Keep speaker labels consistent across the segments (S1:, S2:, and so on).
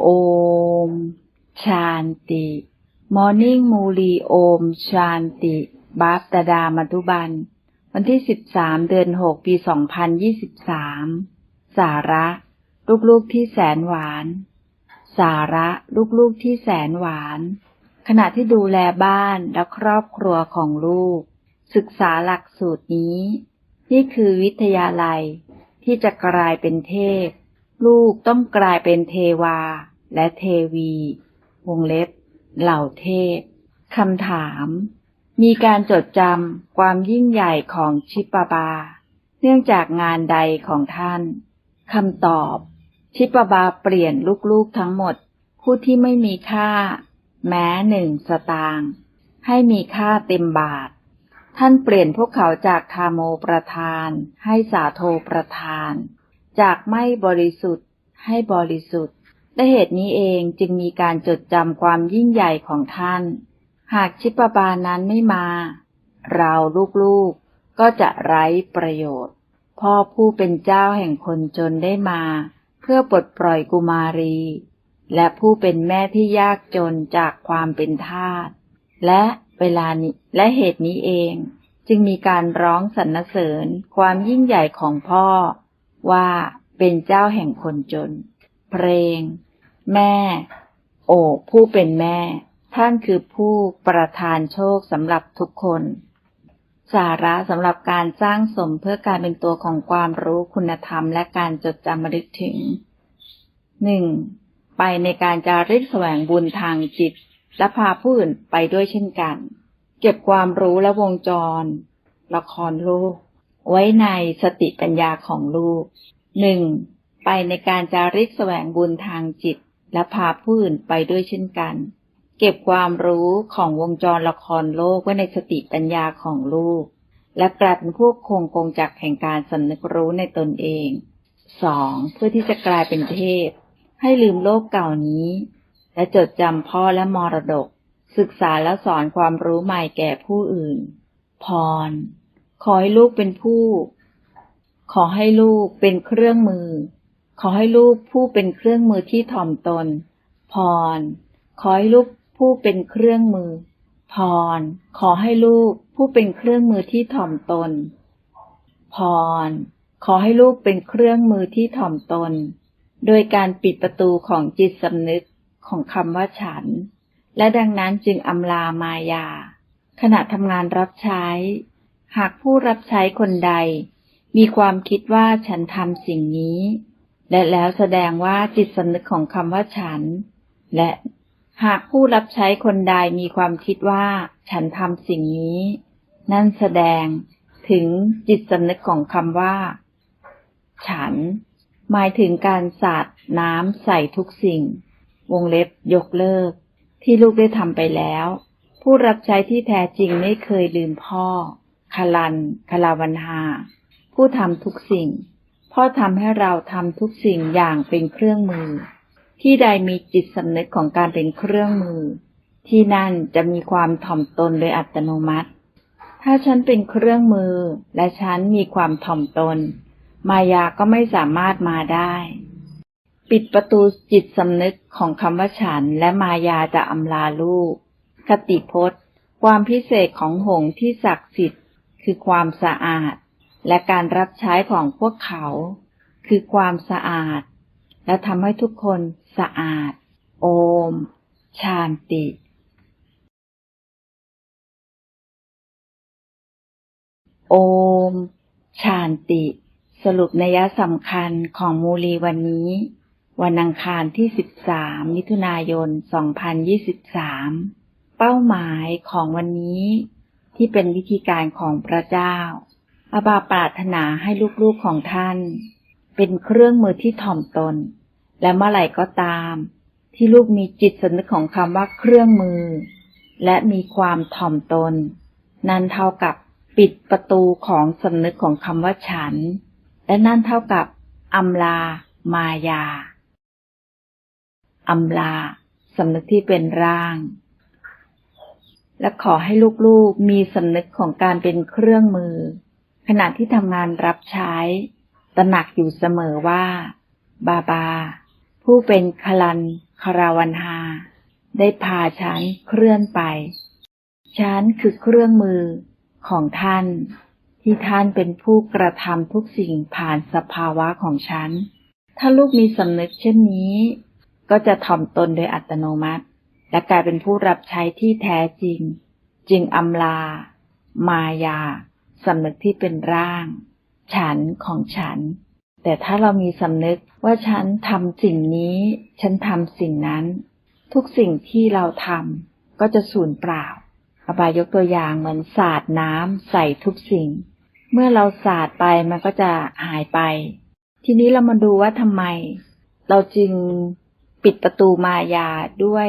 S1: โอม ชานติ มอร์นิ่งมูลีโอม ชานติ บาฟตาดามัทุบัน วันที่13เดือน6ปี2023สาระ ลูกๆที่แสนหวาน สาระ ลูกๆที่แสนหวาน ขณะที่ดูแลบ้านและครอบครัวของลูก ศึกษาหลักสูตรนี้ นี่คือวิทยาลัยที่จะกลายเป็นเทพ ลูกต้องกลายเป็นเทวา และเทวี วงเล็บ เหล่าเทพคำถาม มีการจดจำความยิ่งใหญ่ของชิปบา เนื่องจากงานใดของท่านคำตอบ ชิปบาเปลี่ยนลูกๆทั้งหมด ผู้ที่ไม่มีค่า แม้หนึ่งสตางค์ให้มีค่าเต็มบาท ท่านเปลี่ยนพวกเขาจากทาโมประธาน ให้สาโทประธาน จากไม่บริสุทธิ์ให้บริสุทธิ์ และเหตุนี้เองจึงมีการจดจำความยิ่งใหญ่ของท่าน หากชิปบานั้นไม่มา เราลูกๆก็จะไร้ประโยชน์ พ่อผู้เป็นเจ้าแห่งคนจนได้มา เพื่อปลดปล่อยกุมารี และผู้เป็นแม่ที่ยากจนจากความเป็นทาสและเวลานี้และเหตุนี้เองจึงมีการร้องสรรเสริญความยิ่งใหญ่ของพ่อ ว่าเป็นเจ้าแห่งคนจน เพลง แม่ โอ้ผู้เป็นแม่ ท่านคือผู้ประทานโชคสำหรับทุกคน สาระสำหรับการสร้างสมเพื่อการเป็นตัวของความรู้คุณธรรมและการจดจำระลึกถึงหนึ่งไปในการจาริกแสวงบุญทางจิต และพาผู้อื่นไปด้วยเช่นกัน เก็บความรู้และวงจร ละครลูก ไว้ในสติปัญญาของลูกหนึ่งไปในการจาริกแสวงบุญทางจิต และพาผู้อื่นไปด้วยเช่นกัน เก็บความรู้ของวงจรละครโลกไว้ในสติปัญญาของลูก และกลายเป็นผู้คงกงจักแห่งการสำนึกรู้ในตนเองสองเพื่อที่จะกลายเป็นเทพ ให้ลืมโลกเก่านี้ และจดจำพ่อและมรดก ศึกษาและสอนความรู้ใหม่แก่ผู้อื่น พร ขอให้ลูกเป็นผู้ ขอให้ลูกเป็นเครื่องมือ ขอให้ลูกผู้เป็นเครื่องมือที่ถ่อมตน พร ขอให้ลูกผู้เป็นเครื่องมือ พร ขอให้ลูกผู้เป็นเครื่องมือที่ถ่อมตน พร ขอให้ลูกเป็นเครื่องมือที่ถ่อมตน โดยการปิดประตูของจิตสำนึกของคำว่าฉัน และดังนั้นจึงอำลามายา ขณะทำงานรับใช้ หากผู้รับใช้คนใด มีความคิดว่าฉันทำสิ่งนี้ และแล้วแสดงว่าจิตสำนึกของคำว่าฉัน และหากผู้รับใช้คนใดมีความคิดว่า ฉันทำสิ่งนี้ นั่นแสดงถึงจิตสำนึกของคำว่า ฉัน หมายถึงการสาดน้ำใส่ทุกสิ่ง วงเล็บยกเลิก ที่ลูกได้ทำไปแล้ว ผู้รับใช้ที่แท้จริงไม่เคยลืมพ่อคลันคลาวันหา ผู้ทำทุกสิ่ง พ่อทำให้เราทำทุกสิ่งอย่างเป็นเครื่องมือ ที่ใดมีจิตสำนึกของการเป็นเครื่องมือ ที่นั่นจะมีความถ่อมตนโดยอัตโนมัติ ถ้าฉันเป็นเครื่องมือและฉันมีความถ่อมตน มายาก็ไม่สามารถมาได้ ปิดประตูจิตสำนึกของคำว่าฉันและมายาจะอำลาลูก คติพจน์ ความพิเศษของหงส์ที่ศักดิ์สิทธิ์ คือความสะอาด และการรับใช้ของพวกเขา คือความสะอาด และทำให้ทุกคนสะอาด โอม ชานติโอม ชานติ สรุปนัยสำคัญของมูลีวันนี้ วันอังคารที่ 13 มิถุนายน 2023 เป้าหมายของวันนี้ที่เป็นวิธีการของพระเจ้า อาบาปรารถนาให้ลูกๆของท่าน เป็นเครื่องมือที่ถ่อมตน และเมื่อไหร่ก็ตาม ที่ลูกมีจิตสำนึกของคำว่าเครื่องมือ และมีความถ่อมตน นั่นเท่ากับปิดประตูของสำนึกของคำว่าฉัน และนั่นเท่ากับอำลามายาอำลาสำนึกที่เป็นร่าง และขอให้ลูกๆมีสำนึกของการเป็นเครื่องมือ ขณะที่ทำงานรับใช้ ตระหนักอยู่เสมอว่า บาบา ผู้เป็นคลันคาราวันาได้พาฉันเคลื่อนไป ฉันคือเครื่องมือของท่าน ที่ท่านเป็นผู้กระทำทุกสิ่งผ่านสภาวะของฉัน ถ้าลูกมีสำนึกเช่นนี้ ก็จะถ่อมตนโดยอัตโนมัติ และกลายเป็นผู้รับใช้ที่แท้จริง จึงอำลา มายา สำนึกที่เป็นร่าง ฉันของฉัน แต่ถ้าเรามีสำนึกว่าฉันทำสิ่งนี้ ฉันทำสิ่งนั้น ทุกสิ่งที่เราทำก็จะสูญเปล่า อบายยกตัวอย่างเหมือนสาดน้ำใส่ทุกสิ่ง เมื่อเราสาดไปมันก็จะหายไป ทีนี้เรามาดูว่าทำไม เราจึงปิดประตูมายาด้วย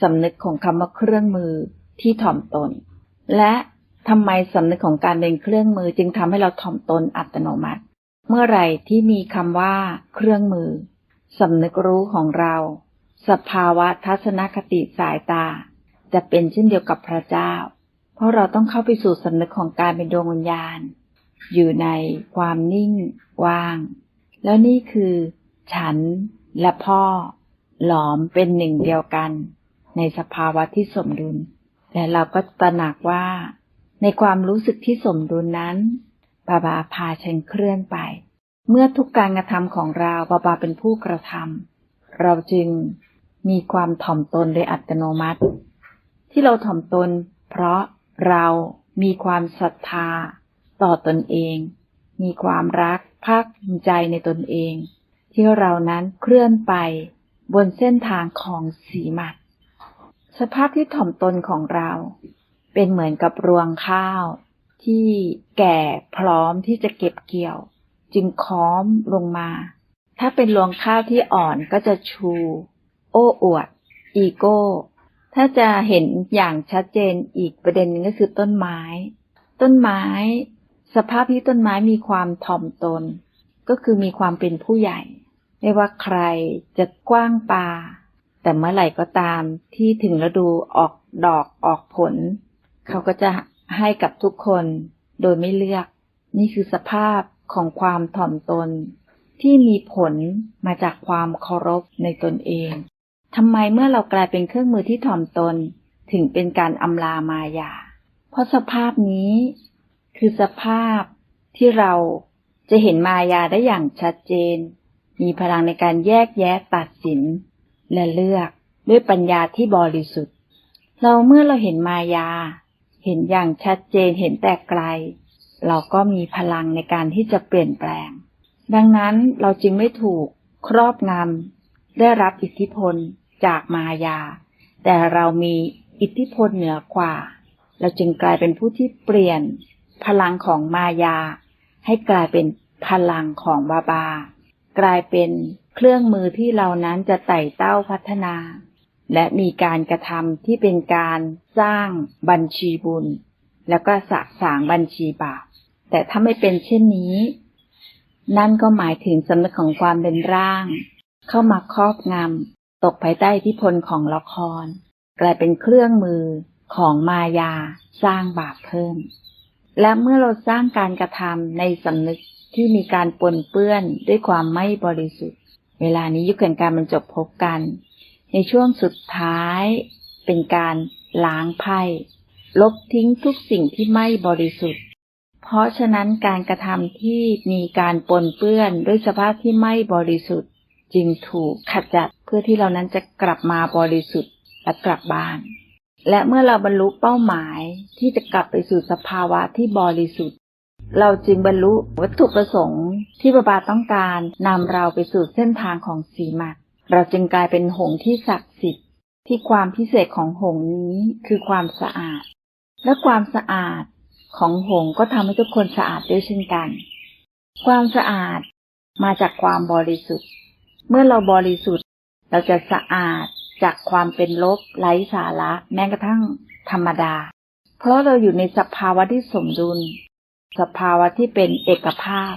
S1: สำนึกของคำว่าเครื่องมือที่ถ่อมตน และ ทำไมสำนึกของการเป็นเครื่องมือจึงทำให้เราถ่อมตนอัตโนมัติ เมื่อไหร่ที่มีคำว่า เครื่องมือสำนึกรู้ของเรา สภาวะทัศนคติสายตา จะเป็นเช่นเดียวกับพระเจ้า เพราะเราต้องเข้าไปสู่สำนึกของการเป็นดวงวิญญาณ อยู่ในความนิ่ง ว่าง แล้วนี่คือ ฉันและพ่อ หลอมเป็นหนึ่งเดียวกัน ในสภาวะที่สมดุลและเราก็ตระหนักว่า ในความรู้สึกที่สมดุลนั้น บาบาพาฉันเคลื่อนไป เมื่อทุกการกระทำของเราบาบาเป็นผู้กระทำเราจึงมีความถ่อมตนโดยอัตโนมัติ ที่เราถ่อมตน เพราะเรามีความศรัทธา ต่อตนเอง มีความรักภาคภูมิใจในตนเอง ที่เรานั้นเคลื่อนไปบนเส้นทางของสีมัด สภาพที่ถ่อมตนของเรา เป็นเหมือนกับรวงข้าว ที่แก่พร้อมที่จะเก็บเกี่ยว จึงค้อมลงมา ถ้าเป็นรวงข้าวที่อ่อนก็จะชู โอ้อวด อีโก้ ถ้าจะเห็นอย่างชัดเจนอีกประเด็นนึงก็คือต้นไม้ ต้นไม้ สภาพที่ต้นไม้มีความถ่อมตน ก็คือมีความเป็นผู้ใหญ่ ไม่ว่าใครจะกว้างปาแต่เมื่อไหร่ก็ตามที่ถึงฤดูออกดอกออกผล เขาก็จะให้กับทุกคนโดยไม่เลือก นี่คือสภาพของความถ่อมตน ที่มีผลมาจากความเคารพในตนเองทำไมเมื่อเรากลายเป็นเครื่องมือที่ถ่อมตนถึงเป็นการอำลามายา เพราะสภาพนี้คือสภาพที่เราจะเห็นมายาได้อย่างชัดเจน มีพลังในการแยกแยะตัดสิน และเลือกด้วยปัญญาที่บริสุทธิ์ เราเมื่อเราเห็นมายา เห็นอย่างชัดเจนเห็นแต่ไกล เราก็มีพลังในการที่จะเปลี่ยนแปลง ดังนั้นเราจึงไม่ถูกครอบงำได้รับอิทธิพลจากมายา แต่เรามีอิทธิพลเหนือกว่า เราจึงกลายเป็นผู้ที่เปลี่ยนพลังของมายา ให้กลายเป็นพลังของบาบา กลายเป็นเครื่องมือที่เรานั้นจะไต่เต้าพัฒนา และมีการกระทำที่เป็นการสร้างบัญชีบุญ แล้วก็สะสางบัญชีบาป แต่ถ้าไม่เป็นเช่นนี้ นั่นก็หมายถึงสำนึกของความเป็นร่าง เข้ามาครอบงำตกภายใต้อิทธิพลของละคร กลายเป็นเครื่องมือของมายาสร้างบาปเพิ่ม และเมื่อเราสร้างการกระทำในสำนึกที่มีการปนเปื้อนด้วยความไม่บริสุทธิ์ เวลานี้ยุคแห่งการบรรจบพบกัน ในช่วงสุดท้าย เป็นการล้างไพ่ลบทิ้งทุกสิ่งที่ไม่บริสุทธิ์ เพราะฉะนั้นการกระทำที่มีการปนเปื้อนด้วยสภาพที่ไม่บริสุทธิ์ จึงถูกขจัดเพื่อที่เรานั้นจะกลับมาบริสุทธิ์และกลับบ้าน และเมื่อเราบรรลุเป้าหมายที่จะกลับไปสู่สภาวะที่บริสุทธิ์ เราจึงบรรลุวัตถุประสงค์ที่พระบาต้องการนำเราไปสู่เส้นทางของสีมัด เราจึงกลายเป็นหงที่ศักดิ์สิทธิ์ ที่ความพิเศษของหงนี้คือความสะอาด และความสะอาดของหงก็ทำให้ทุกคนสะอาดด้วยเช่นกัน ความสะอาดมาจากความบริสุทธิ์ เมื่อเราบริสุทธิ์ เราจะสะอาดจากความเป็นลบไร้สาระ แม้กระทั่งธรรมดา เพราะเราอยู่ในสภาวะที่สมดุล สภาวะที่เป็นเอกภาพ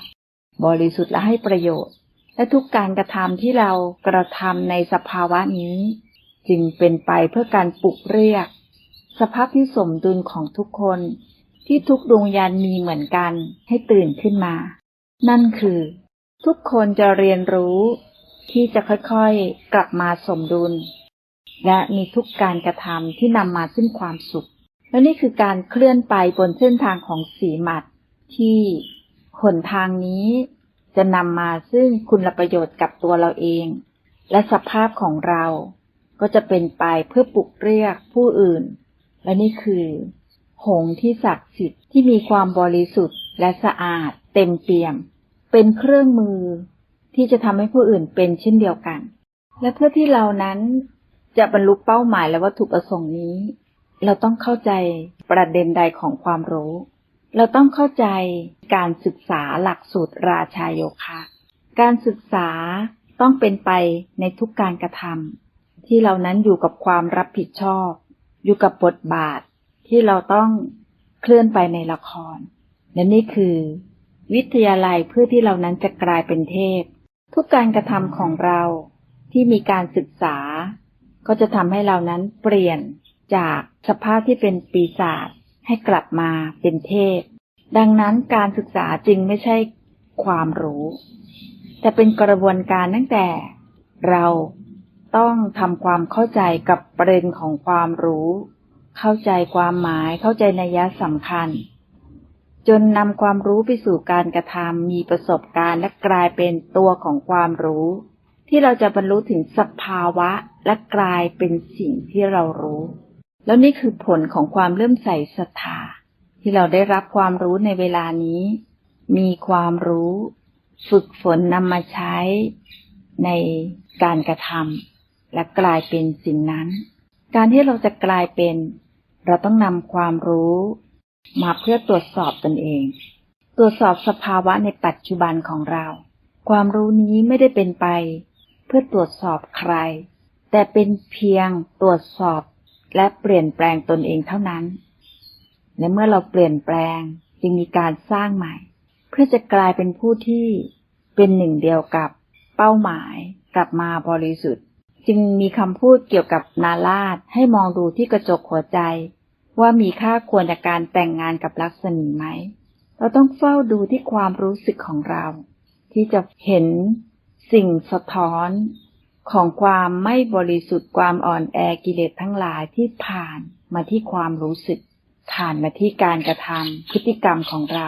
S1: บริสุทธิ์และให้ประโยชน์ และทุกการกระทำที่เรากระทำในสภาวะนี้ จึงเป็นไปเพื่อการปลุกเรียก สภาพที่สมดุลของทุกคนที่ทุกดวงวิญญาณมีเหมือนกันให้ตื่นขึ้นมา นั่นคือ ทุกคนจะเรียนรู้ที่จะค่อยๆกลับมาสมดุล และมีทุกการกระทำที่นำมาซึ่งความสุข และนี่คือการเคลื่อนไปบนเส้นทางของสีหมัด ที่หนทางนี้ จะนำมาซึ่งคุณประโยชน์กับตัวเราเอง และสภาพของเรา ก็จะเป็นไปเพื่อปลุกเรียกผู้อื่น และนี่คือ หงส์ที่ศักดิ์สิทธิ์ที่มีความบริสุทธิ์และสะอาดเต็มเปี่ยม เป็นเครื่องมือที่จะทำให้ผู้อื่นเป็นเช่นเดียวกัน และเพื่อที่เรานั้นจะบรรลุเป้าหมายและวัตถุประสงค์นี้ เราต้องเข้าใจประเด็นใดของความรู้ เราต้องเข้าใจการศึกษาหลักสูตรราชาโยคะ การศึกษาต้องเป็นไปในทุกการกระทำที่เรานั้นอยู่กับความรับผิดชอบ อยู่กับบทบาทที่เราต้องเคลื่อนไปในละคร และนี่คือ วิทยาลัยเพื่อที่เรานั้นจะกลายเป็นเทพ ทุกการกระทำของเราที่มีการศึกษา ก็จะทำให้เรานั้นเปลี่ยนจากสภาพที่เป็นปีศาจ ให้กลับมาเป็นเทพ ดังนั้นการศึกษาจึงไม่ใช่ความรู้ แต่เป็นกระบวนการตั้งแต่ เราต้องทำความเข้าใจกับประเด็นของความรู้ เข้าใจความหมาย เข้าใจนัยสำคัญ จนนำความรู้ไปสู่การกระทำมีประสบการณ์และกลายเป็นตัวของความรู้ ที่เราจะบรรลุถึงสภาวะและกลายเป็นสิ่งที่เรารู้ แล้วนี่คือผลของความเริ่อมใส่ศรัทธาที่เราได้รับความรู้ในเวลานี้ มีความรู้ ฝึกฝนนำมาใช้ในการกระทำและกลายเป็นสิ่งนั้น การที่เราจะกลายเป็น เราต้องนำความรู้ มาเพื่อตรวจสอบตนเอง ตรวจสอบสภาวะในปัจจุบันของเรา ความรู้นี้ไม่ได้เป็นไป เพื่อตรวจสอบใคร แต่เป็นเพียงตรวจสอบ และเปลี่ยนแปลงตนเองเท่านั้น และเมื่อเราเปลี่ยนแปลงจึงมีการสร้างใหม่ เพื่อจะกลายเป็นผู้ที่เป็นหนึ่งเดียวกับเป้าหมายกลับมาบริสุทธิ์ จึงมีคำพูดเกี่ยวกับนาลาดให้มองดูที่กระจกหัวใจ ว่ามีค่าควรในการแต่งงานกับลักษณีไหม เราต้องเฝ้าดูที่ความรู้สึกของเรา ที่จะเห็นสิ่งสะท้อน ของความไม่บริสุทธิ์ความอ่อนแอกิเลสทั้งหลายที่ผ่านมาที่ความรู้สึก ผ่านมาที่การกระทำพฤติกรรมของเรา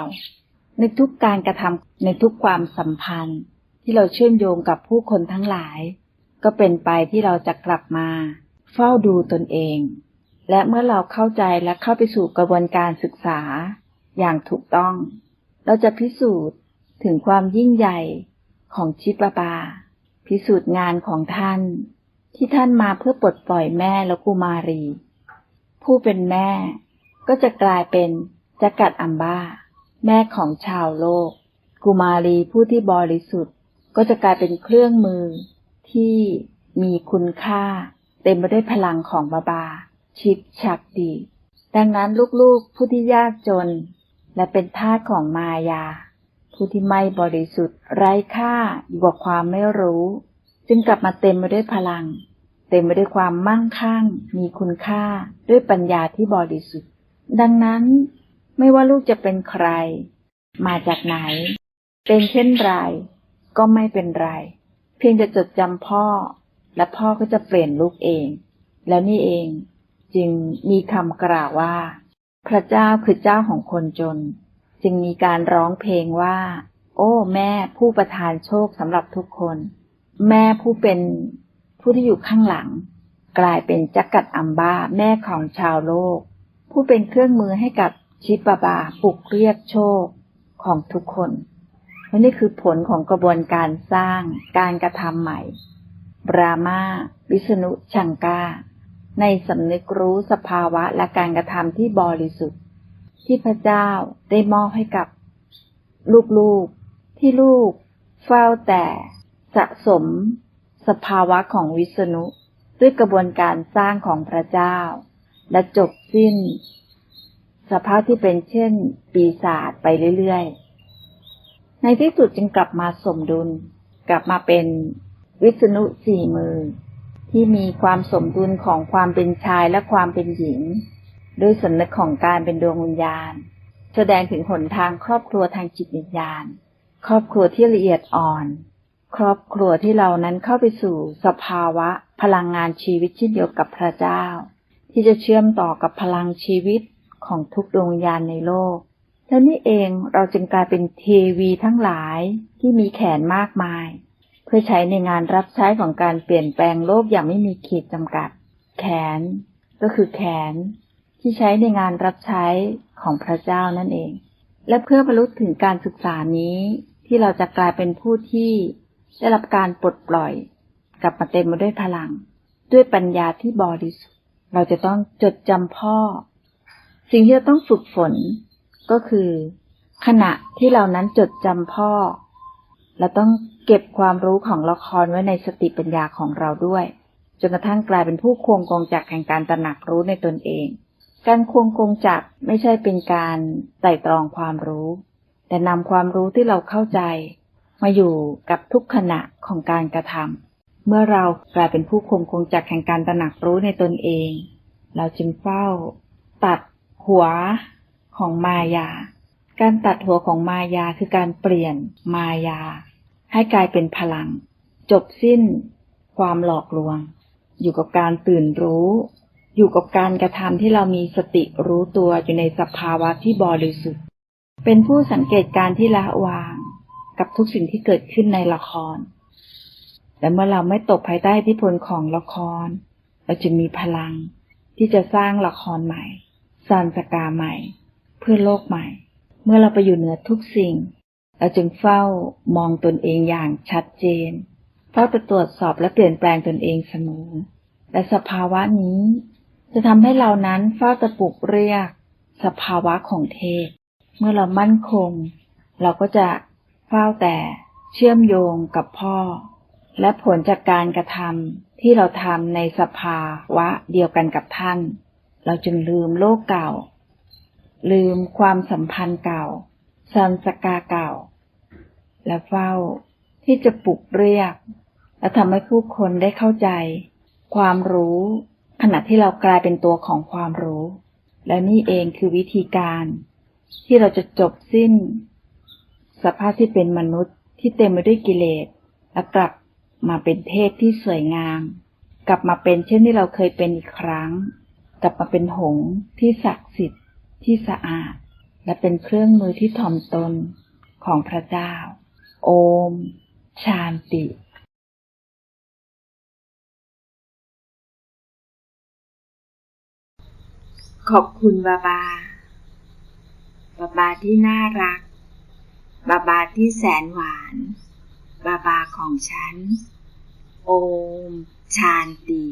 S1: ในทุกการกระทำในทุกความสัมพันธ์ ที่เราเชื่อมโยงกับผู้คนทั้งหลาย ก็เป็นไปที่เราจะกลับมา เฝ้าดูตนเอง และเมื่อเราเข้าใจและเข้าไปสู่กระบวนการศึกษา อย่างถูกต้อง เราจะพิสูจน์ถึงความยิ่งใหญ่ของชิปบา พิสูจน์งานของท่าน ที่ท่านมาเพื่อปลดปล่อยแม่และกุมารี ผู้เป็นแม่ก็จะกลายเป็นจักัดอัมบ้า แม่ของชาวโลก กุมารีผู้ที่บริสุทธิ์ ก็จะกลายเป็นเครื่องมือที่มีคุณค่า เต็มไปด้วยพลังของบาบา ชิปชักดี ดังนั้นลูกๆผู้ที่ยากจน และเป็นทาสของมายา ผู้ที่ไม่บริสุทธิ์ ไร้ค่าอยู่กับความไม่รู้ จึงกลับมาเต็มไปด้วยพลัง เต็มไปด้วยความมั่งคั่ง มีคุณค่าด้วยปัญญาที่บริสุทธิ์ ดังนั้น ไม่ว่าลูกจะเป็นใคร มาจากไหน เป็นเช่นไรก็ไม่เป็นไร เพียงจะจดจำพ่อ และพ่อก็จะเปลี่ยนลูกเอง แล้วนี่เองจึงมีคำกล่าวว่า พระเจ้าคือเจ้าของคนจน จึงมีการร้องเพลงว่า โอ้ แม่ผู้ประทานโชคสำหรับทุกคน แม่ผู้เป็นผู้ที่อยู่ข้างหลัง กลายเป็นจักกัดอัมบ้าแม่ของชาวโลก ผู้เป็นเครื่องมือให้กับชิปบาปลุกเรียกโชคของทุกคนและนี่คือผลของกระบวนการสร้างการกระทำใหม่ บรามาวิษณุชังกาในสำนึกรู้สภาวะและการกระทำที่บริสุทธิ์ ที่พระเจ้าได้มอบให้กับลูกๆ ที่ลูกเฝ้าแต่สะสมสภาวะของวิษณุด้วยกระบวนการสร้างของพระเจ้า และจบสิ้น สภาพที่เป็นเช่น ปีศาจไปเรื่อยๆ ในที่สุดจึงกลับมาสมดุล กลับมาเป็นวิษณุสี่มือ ที่มีความสมดุลของความเป็นชายและความเป็นหญิง ด้วยสำนึกของการเป็นดวงวิญญาณ แสดงถึงหนทางครอบครัวทางจิตวิญญาณ ครอบครัวที่ละเอียดอ่อน ครอบครัวที่เรานั้นเข้าไปสู่สภาวะ พลังงานชีวิตเช่นเดียวกับพระเจ้า ที่จะเชื่อมต่อกับพลังชีวิตของทุกดวงวิญญาณในโลกและนี่เองเราจึงกลายเป็นเทวีทั้งหลายที่มีแขนมากมาย เพื่อใช้ในงานรับใช้ของการเปลี่ยนแปลงโลกอย่างไม่มีขีดจำกัด แขนก็คือแขน ที่ใช้ในงานรับใช้ของพระเจ้านั่นเอง และเพื่อบรรลุถึงการศึกษานี้ที่เราจะกลายเป็นผู้ที่ได้รับการปลดปล่อย กลับมาเต็มมาด้วยพลัง ด้วยปัญญาที่บริสุทธิ์เราจะต้องจดจำพ่อ สิ่งที่เราต้องฝึกฝนก็คือ ขณะที่เรานั้นจดจำพ่อ เราต้องเก็บความรู้ของละครไว้ในสติปัญญาของเราด้วยจนกระทั่งกลายเป็นผู้ควงกงจักแห่งการตระหนักรู้ในตนเอง การควงกงจักไม่ใช่เป็นการไต่ตรองความรู้ แต่นำความรู้ที่เราเข้าใจ มาอยู่กับทุกขณะของการกระทำเมื่อเรากลายเป็นผู้ควงกงจักแห่งการตระหนักรู้ในตนเอง เราจึงเฝ้า ตัดหัวของมายา การตัดหัวของมายาคือการเปลี่ยนมายา ให้กลายเป็นพลัง จบสิ้น ความหลอกลวง อยู่กับการตื่นรู้ อยู่กับการกระทำที่เรามีสติรู้ตัวอยู่ในสภาวะที่บริสุทธิ์ เป็นผู้สังเกตการที่ละวาง กับทุกสิ่งที่เกิดขึ้นในละครแต่เมื่อเราไม่ตกภายใต้อิทธิพลของละคร เราจึงมีพลัง ที่จะสร้างละครใหม่สร้างสกาใหม่ เพื่อโลกใหม่ เมื่อเราไปอยู่เหนือทุกสิ่ง เราจึงเฝ้ามองตนเองอย่างชัดเจนเฝ้าจะตรวจสอบและเปลี่ยนแปลงตนเองเสมอ และสภาวะนี้ จะทำให้เรานั้นเฝ้าตะปุกเรียก สภาวะของเทพ เมื่อเรามั่นคง เราก็จะเฝ้าแต่เชื่อมโยงกับพ่อ และผลจากการกระทำที่เราทำในสภาวะเดียวกันกับท่าน เราจึงลืมโลกเก่า ลืมความสัมพันธ์เก่าสันสกาเก่า และเฝ้าที่จะปลุกเรียก และทำให้ผู้คนได้เข้าใจ ความรู้ ขณะที่เรากลายเป็นตัวของความรู้ และนี่เองคือวิธีการ ที่เราจะจบสิ้น สภาพที่เป็นมนุษย์ที่เต็มไปด้วยกิเลสและกลับมาเป็นเทพที่สวยงาม กลับมาเป็นเช่นที่เราเคยเป็นอีกครั้ง กลับมาเป็นหงที่ศักดิ์สิทธิ์ที่สะอาด และเป็นเครื่องมือที่ถ่อมตนของพระเจ้า โอม ชานติ ขอบคุณบาบา บาบาที่น่ารัก บาบาที่แสนหวาน บาบาของฉัน โอม ชานติ